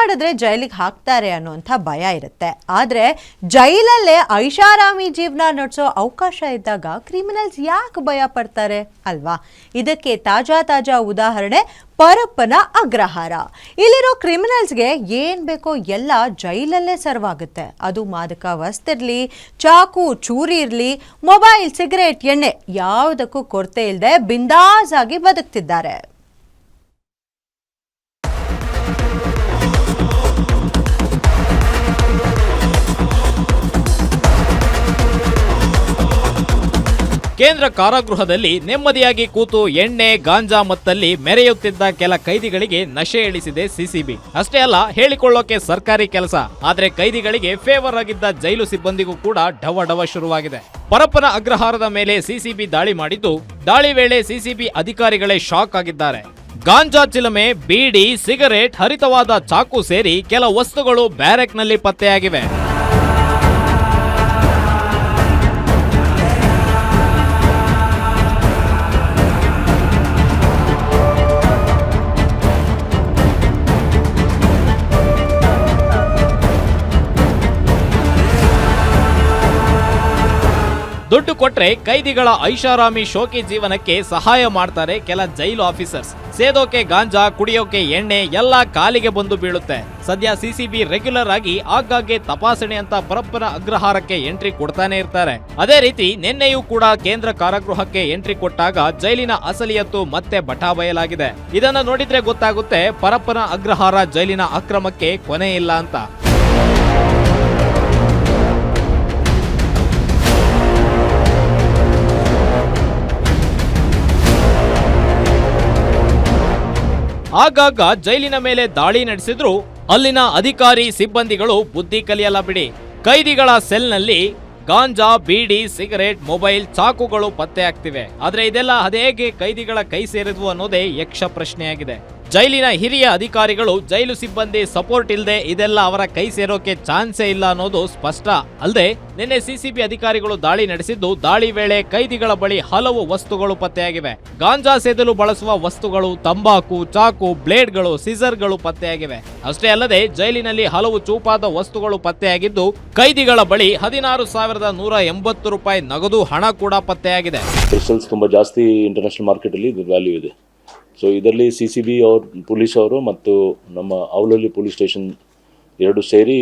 ಮಾಡಿದ್ರೆ ಜೈಲಿಗೆ ಹಾಕ್ತಾರೆ ಅನ್ನೋಂಥ ಭಯ ಇರುತ್ತೆ. ಆದರೆ ಜೈಲಲ್ಲೇ ಐಷಾರಾಮಿ ಜೀವನ ನಡೆಸೋ ಅವಕಾಶ ಇದ್ದಾಗ ಕ್ರಿಮಿನಲ್ಸ್ ಯಾಕೆ ಭಯ ಪಡ್ತಾರೆ ಅಲ್ವಾ? ಇದಕ್ಕೆ ತಾಜಾ ತಾಜಾ ಉದಾಹರಣೆ ಪರಪ್ಪನ ಅಗ್ರಹಾರ. ಇಲ್ಲಿರೋ ಕ್ರಿಮಿನಲ್ಸ್ಗೆ ಏನು ಬೇಕೋ ಎಲ್ಲ ಜೈಲಲ್ಲೇ ಸರ್ವಾಗುತ್ತೆ ಅದು ಮಾದಕ ವಸ್ತಿರಲಿ ಚಾಕು, ಚೂರಿ ಇರಲಿ ಮೊಬೈಲ್ ಸಿಗರೇಟ್ ಎಣ್ಣೆ ಯಾವುದಕ್ಕೂ ಕೊರತೆ ಇಲ್ಲದೆ ಬಿಂದಾಸ್ ಆಗಿ ಬದುಕ್ತಿದ್ದಾರೆ. ಕೇಂದ್ರ ಕಾರಾಗೃಹದಲ್ಲಿ ನೆಮ್ಮದಿಯಾಗಿ ಕೂತು ಎಣ್ಣೆ, ಗಾಂಜಾ ಮತ್ತಲ್ಲಿ ಮೆರೆಯುತ್ತಿದ್ದ ಕೆಲ ಕೈದಿಗಳಿಗೆ ನಶೆ ಇಳಿಸಿದೆ ಸಿಸಿಬಿ. ಅಷ್ಟೇ ಅಲ್ಲ, ಹೇಳಿಕೊಳ್ಳೋಕೆ ಸರ್ಕಾರಿ ಕೆಲಸ. ಆದ್ರೆ ಕೈದಿಗಳಿಗೆ ಫೇವರ್ ಆಗಿದ್ದ ಜೈಲು ಸಿಬ್ಬಂದಿಗೂ ಕೂಡ ಡವ ಡವ ಶುರುವಾಗಿದೆ. ಪರಪ್ಪನ ಅಗ್ರಹಾರದ ಮೇಲೆ ಸಿಸಿಬಿ ದಾಳಿ ಮಾಡಿದ್ದು, ದಾಳಿ ವೇಳೆ ಸಿಸಿಬಿ ಅಧಿಕಾರಿಗಳೇ ಶಾಕ್ ಆಗಿದ್ದಾರೆ. ಗಾಂಜಾ ಚಿಲಮೆ, ಬೀಡಿ, ಸಿಗರೇಟ್, ಹರಿತವಾದ ಚಾಕು ಸೇರಿ ಕೆಲ ವಸ್ತುಗಳು ಬ್ಯಾರೆಕ್ನಲ್ಲಿ ಪತ್ತೆಯಾಗಿವೆ. ದುಡ್ಡು ಕೊಟ್ರೆ ಕೈದಿಗಳ ಐಷಾರಾಮಿ ಶೋಕಿ ಜೀವನಕ್ಕೆ ಸಹಾಯ ಮಾಡ್ತಾರೆ ಕೆಲ ಜೈಲು ಆಫೀಸರ್ಸ್. ಸೇದೋಕೆ ಗಾಂಜಾ, ಕುಡಿಯೋಕೆ ಎಣ್ಣೆ, ಎಲ್ಲ ಕಾಲಿಗೆ ಬಂದು ಬೀಳುತ್ತೆ. ಸದ್ಯ ಸಿಸಿಬಿ ರೆಗ್ಯುಲರ್ ಆಗಿ ಆಗಾಗ್ಗೆ ತಪಾಸಣೆ ಅಂತ ಪರಪ್ಪನ ಅಗ್ರಹಾರಕ್ಕೆ ಎಂಟ್ರಿ ಕೊಡ್ತಾನೆ ಇರ್ತಾರೆ. ಅದೇ ರೀತಿ ನಿನ್ನೆಯೂ ಕೂಡ ಕೇಂದ್ರ ಕಾರಾಗೃಹಕ್ಕೆ ಎಂಟ್ರಿ ಕೊಟ್ಟಾಗ ಜೈಲಿನ ಅಸಲಿಯತ್ತು ಮತ್ತೆ ಬಟಾ ಬಯಲಾಗಿದೆ. ಇದನ್ನ ನೋಡಿದ್ರೆ ಗೊತ್ತಾಗುತ್ತೆ ಪರಪ್ಪನ ಅಗ್ರಹಾರ ಜೈಲಿನ ಅಕ್ರಮಕ್ಕೆ ಕೊನೆ ಇಲ್ಲ ಅಂತ. ಆಗಾಗ ಜೈಲಿನ ಮೇಲೆ ದಾಳಿ ನಡೆಸಿದ್ರು ಅಲ್ಲಿನ ಅಧಿಕಾರಿ ಸಿಬ್ಬಂದಿಗಳು ಬುದ್ಧಿ ಕಲಿಯಲ್ಲ ಬಿಡಿ. ಕೈದಿಗಳ ಸೆಲ್ನಲ್ಲಿ ಗಾಂಜಾ, ಬೀಡಿ, ಸಿಗರೇಟ್, ಮೊಬೈಲ್ ಚಾಕುಗಳು ಪತ್ತೆ ಆಗ್ತಿವೆ ಆದ್ರೆ ಇದೆಲ್ಲ ಅದೇಗೆ ಕೈದಿಗಳ ಕೈ ಸೇರಿದ್ವು ಅನ್ನೋದೇ ಯಕ್ಷ ಪ್ರಶ್ನೆಯಾಗಿದೆ. ಜೈಲಿನ ಹಿರಿಯ ಅಧಿಕಾರಿಗಳು ಜೈಲು ಸಿಬ್ಬಂದಿ ಸಪೋರ್ಟ್ ಇಲ್ಲದೆ ಇದೆಲ್ಲ ಅವರ ಕೈ ಸೇರೋಕೆ ಚಾನ್ಸೇ ಇಲ್ಲ ಅನ್ನೋದು ಸ್ಪಷ್ಟ. ಅಲ್ಲದೆ ನಿನ್ನೆ ಸಿಸಿಬಿ ಅಧಿಕಾರಿಗಳು ದಾಳಿ ನಡೆಸಿದ್ದು, ದಾಳಿ ವೇಳೆ ಕೈದಿಗಳ ಬಳಿ ಹಲವು ವಸ್ತುಗಳು ಪತ್ತೆಯಾಗಿವೆ. ಗಾಂಜಾ ಸೇದಲು ಬಳಸುವ ವಸ್ತುಗಳು, ತಂಬಾಕು, ಚಾಕು, ಬ್ಲೇಡ್ಗಳು, ಸಿಸರ್ಗಳು ಪತ್ತೆಯಾಗಿವೆ. ಅಷ್ಟೇ ಅಲ್ಲದೆ, ಜೈಲಿನಲ್ಲಿ ಹಲವು ಚೂಪಾದ ವಸ್ತುಗಳು ಪತ್ತೆಯಾಗಿದ್ದು, ಕೈದಿಗಳ ಬಳಿ ಹದಿನಾರು ಸಾವಿರದ ನೂರ ಎಂಬತ್ತು ರೂಪಾಯಿ ನಗದು ಹಣ ಕೂಡ ಪತ್ತೆಯಾಗಿದೆ. ಜಾಸ್ತಿ ಇಂಟರ್ನ್ಯಾಷನಲ್ ಮಾರ್ಕೆಟ್ ಅಲ್ಲಿ ವ್ಯಾಲ್ಯೂ ಇದೆ. ಸೊ ಇದರಲ್ಲಿ ಸಿ ಸಿ ಬಿ ಅವ್ರ, ಪೊಲೀಸ್ ಅವರು ಮತ್ತು ನಮ್ಮ ಅವಲಹಳ್ಳಿ ಪೊಲೀಸ್ ಸ್ಟೇಷನ್ ಎರಡು ಸೇರಿ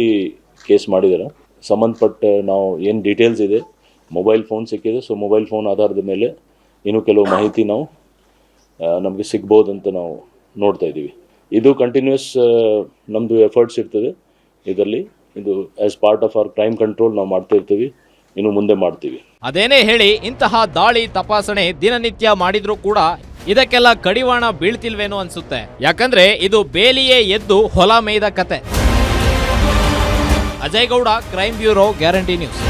ಕೇಸ್ ಮಾಡಿದ್ದಾರೆ. ಸಂಬಂಧಪಟ್ಟ ನಾವು ಏನು ಡೀಟೇಲ್ಸ್ ಇದೆ ಮೊಬೈಲ್ ಫೋನ್ ಸಿಕ್ಕಿದೆ. ಸೊ ಮೊಬೈಲ್ ಫೋನ್ ಆಧಾರದ ಮೇಲೆ ಇನ್ನೂ ಕೆಲವು ಮಾಹಿತಿ ನಾವು ನಮಗೆ ಸಿಗ್ಬೋದು ಅಂತ ನಾವು ನೋಡ್ತಾ ಇದ್ದೀವಿ. ಇದು ಕಂಟಿನ್ಯೂಸ್ ನಮ್ಮದು ಎಫರ್ಟ್ಸ್ ಇರ್ತದೆ. ಇದರಲ್ಲಿ ಇದು as part of our crime control ನಾವು ಮಾಡ್ತಾ ಇರ್ತೀವಿ. ಇನ್ನು ಮುಂದೆ ಮಾಡ್ತೀವಿ. ಅದೇನೇ ಹೇಳಿ, ಇಂತಹ ದಾಳಿ ತಪಾಸಣೆ ದಿನನಿತ್ಯ ಮಾಡಿದ್ರೂ ಕೂಡ ಇದಕ್ಕೆಲ್ಲ ಕಡಿವಾಣ ಬೀಳ್ತಿಲ್ವೇನೋ ಅನ್ಸುತ್ತೆ. ಯಾಕಂದ್ರೆ ಇದು ಬೇಲಿಯೇ ಎದ್ದು ಹೊಲ ಮೇಯ್ದ ಕತೆ. Ajay Gowda crime bureau guarantee news